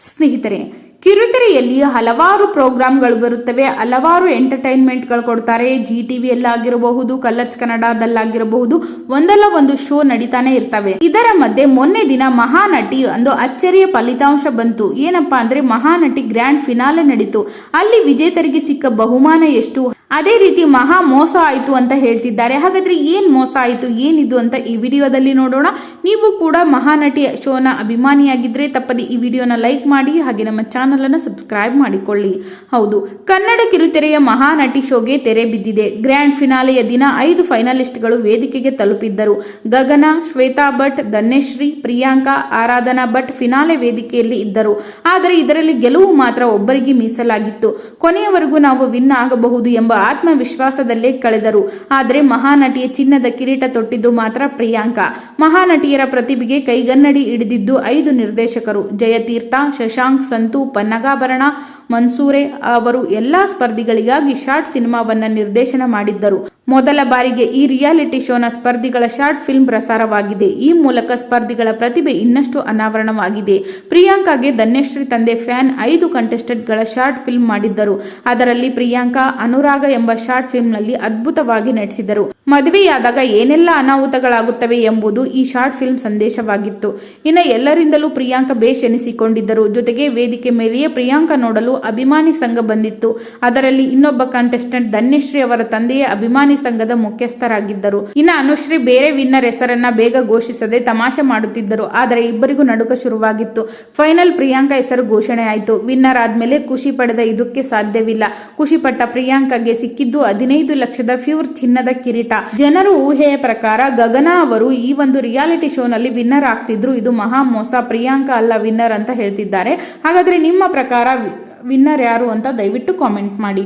ಸ್ನೇಹಿತರೆ ಕಿರುತೆರೆಯಲ್ಲಿ ಹಲವಾರು ಪ್ರೋಗ್ರಾಮ್ಗಳು ಬರುತ್ತವೆ. ಹಲವಾರು ಎಂಟರ್ಟೈನ್ಮೆಂಟ್ಗಳು ಕೊಡ್ತಾರೆ. ಜಿ ಆಗಿರಬಹುದು ಕಲರ್ಸ್ ಕನ್ನಡದಲ್ಲಾಗಿರಬಹುದು, ಒಂದಲ್ಲ ಒಂದು ಶೋ ನಡೀತಾನೆ ಇರ್ತವೆ. ಇದರ ಮಧ್ಯೆ ಮೊನ್ನೆ ದಿನ ಮಹಾನಟಿ ಒಂದು ಅಚ್ಚರಿಯ ಫಲಿತಾಂಶ ಬಂತು. ಏನಪ್ಪಾ ಅಂದ್ರೆ ಮಹಾನಟಿ ಗ್ರ್ಯಾಂಡ್ ಫಿನಾಲೆ ನಡೀತು. ಅಲ್ಲಿ ವಿಜೇತರಿಗೆ ಸಿಕ್ಕ ಬಹುಮಾನ ಎಷ್ಟು? ಅದೇ ರೀತಿ ಮಹಾ ಮೋಸ ಆಯಿತು ಅಂತ ಹೇಳ್ತಿದ್ದಾರೆ. ಹಾಗಾದ್ರೆ ಏನ್ ಮೋಸ ಆಯಿತು, ಏನಿದು ಅಂತ ಈ ವಿಡಿಯೋದಲ್ಲಿ ನೋಡೋಣ. ನೀವು ಕೂಡ ಮಹಾನಟಿ ಶೋನ ಅಭಿಮಾನಿಯಾಗಿದ್ರೆ ತಪ್ಪದೆ ಈ ವಿಡಿಯೋನ ಲೈಕ್ ಮಾಡಿ, ಹಾಗೆ ನಮ್ಮ ಚಾನಲ್ ಅನ್ನು ಸಬ್ಸ್ಕ್ರೈಬ್ ಮಾಡಿಕೊಳ್ಳಿ. ಹೌದು, ಕನ್ನಡ ಕಿರುತೆರೆಯ ಮಹಾನಟಿ ಶೋಗೆ ತೆರೆ ಬಿದ್ದಿದೆ. ಗ್ರ್ಯಾಂಡ್ ಫಿನಾಲೆಯ ದಿನ ಐದು ಫೈನಲಿಸ್ಟ್ಗಳು ವೇದಿಕೆಗೆ ತಲುಪಿದ್ದರು. ಗಗನ, ಶ್ವೇತಾ ಭಟ್, ಧನ್ಯಶ್ರೀ, ಪ್ರಿಯಾಂಕಾ, ಆರಾಧನಾ ಭಟ್ ಫಿನಾಲೆ ವೇದಿಕೆಯಲ್ಲಿ ಇದ್ದರು. ಆದರೆ ಇದರಲ್ಲಿ ಗೆಲುವು ಮಾತ್ರ ಒಬ್ಬರಿಗೆ ಮೀಸಲಾಗಿತ್ತು. ಕೊನೆಯವರೆಗೂ ನಾವು ವಿನ್ ಆಗಬಹುದು ಎಂಬ ಆತ್ಮವಿಶ್ವಾಸದಲ್ಲೇ ಕಳೆದರು. ಆದರೆ ಮಹಾನಟಿಯ ಚಿನ್ನದ ಕಿರೀಟ ತೊಟ್ಟಿದ್ದು ಮಾತ್ರ ಪ್ರಿಯಾಂಕಾ. ಮಹಾನಟಿಯರ ಪ್ರತಿಭೆಗೆ ಕೈಗನ್ನಡಿ ಹಿಡಿದಿದ್ದು ಐದು ನಿರ್ದೇಶಕರು. ಜಯತೀರ್ಥ, ಶಶಾಂಕ್, ಸಂತು ಪನ್ನಗಾಭರಣ ಮನ್ಸೂರೆ ಅವರು ಎಲ್ಲಾ ಸ್ಪರ್ಧಿಗಳಿಗಾಗಿ ಶಾರ್ಟ್ ಸಿನಿಮಾವನ್ನ ನಿರ್ದೇಶನ ಮಾಡಿದ್ದರು. ಮೊದಲ ಬಾರಿಗೆ ಈ ರಿಯಾಲಿಟಿ ಶೋನ ಸ್ಪರ್ಧಿಗಳ ಶಾರ್ಟ್ ಫಿಲ್ಮ್ ಪ್ರಸಾರವಾಗಿದೆ. ಈ ಮೂಲಕ ಸ್ಪರ್ಧಿಗಳ ಪ್ರತಿಭೆ ಇನ್ನಷ್ಟು ಅನಾವರಣವಾಗಿದೆ. ಪ್ರಿಯಾಂಕಾಗೆ ಧನ್ಯಶ್ರೀ ತಂದೆ ಫ್ಯಾನ್ ಐದು ಕಂಟೆಸ್ಟೆಂಟ್ಗಳ ಶಾರ್ಟ್ ಫಿಲ್ಮ್ ಮಾಡಿದ್ದರು. ಅದರಲ್ಲಿ ಪ್ರಿಯಾಂಕಾ, ಅನುರಾಗ ಎಂಬ ಶಾರ್ಟ್ ಫಿಲ್ಮ್ನಲ್ಲಿ ಅದ್ಭುತವಾಗಿ ನಟಿಸಿದರು. ಮದುವೆಯಾದಾಗ ಏನೆಲ್ಲ ಅನಾಹುತಗಳಾಗುತ್ತವೆ ಎಂಬುದು ಈ ಶಾರ್ಟ್ ಫಿಲ್ಮ್ ಸಂದೇಶವಾಗಿತ್ತು. ಇನ್ನು ಎಲ್ಲರಿಂದಲೂ ಪ್ರಿಯಾಂಕಾ ಬೇಷ್ ಎನಿಸಿಕೊಂಡಿದ್ದರು. ಜೊತೆಗೆ ವೇದಿಕೆ ಮೇಲೆಯೇ ಪ್ರಿಯಾಂಕಾ ನೋಡಲು ಅಭಿಮಾನಿ ಸಂಘ ಬಂದಿತ್ತು. ಅದರಲ್ಲಿ ಇನ್ನೊಬ್ಬ ಕಂಟೆಸ್ಟೆಂಟ್ ಧನ್ಯಶ್ರೀ ಅವರ ತಂದೆಯ ಸಂಘದ ಮುಖ್ಯಸ್ಥರಾಗಿದ್ದರು. ಇನ್ನು ಅನುಶ್ರೀ ಬೇರೆ ವಿನ್ನರ್ ಹೆಸರನ್ನ ಬೇಗ ಘೋಷಿಸದೆ ತಮಾಷೆ ಮಾಡುತ್ತಿದ್ದರು. ಆದರೆ ಇಬ್ಬರಿಗೂ ನಡುಕ ಶುರುವಾಗಿತ್ತು. ಫೈನಲ್ ಪ್ರಿಯಾಂಕಾ ಹೆಸರು ಘೋಷಣೆ ಆಯಿತು. ವಿನ್ನರ್ ಆದ್ಮೇಲೆ ಖುಷಿ ಪಡೆದ ಇದಕ್ಕೆ ಸಾಧ್ಯವಿಲ್ಲ. ಖುಷಿ ಪಟ್ಟ ಪ್ರಿಯಾಂಕಾಗೆ ಸಿಕ್ಕಿದ್ದು ಹದಿನೈದು ಲಕ್ಷದ ಫ್ಯೂರ್ ಚಿನ್ನದ ಕಿರೀಟ. ಜನರು ಊಹೆಯ ಪ್ರಕಾರ ಗಗನ ಅವರು ಈ ಒಂದು ರಿಯಾಲಿಟಿ ಶೋನಲ್ಲಿ ವಿನ್ನರ್ ಆಗ್ತಿದ್ರು. ಇದು ಮಹಾ ಮೋಸ. ಪ್ರಿಯಾಂಕಾ ಅಲ್ಲ ವಿನ್ನರ್ ಅಂತ ಹೇಳ್ತಿದ್ದಾರೆ. ಹಾಗಾದ್ರೆ ನಿಮ್ಮ ಪ್ರಕಾರ ವಿನ್ನರ್ ಯಾರು ಅಂತ ದಯವಿಟ್ಟು ಕಾಮೆಂಟ್ ಮಾಡಿ.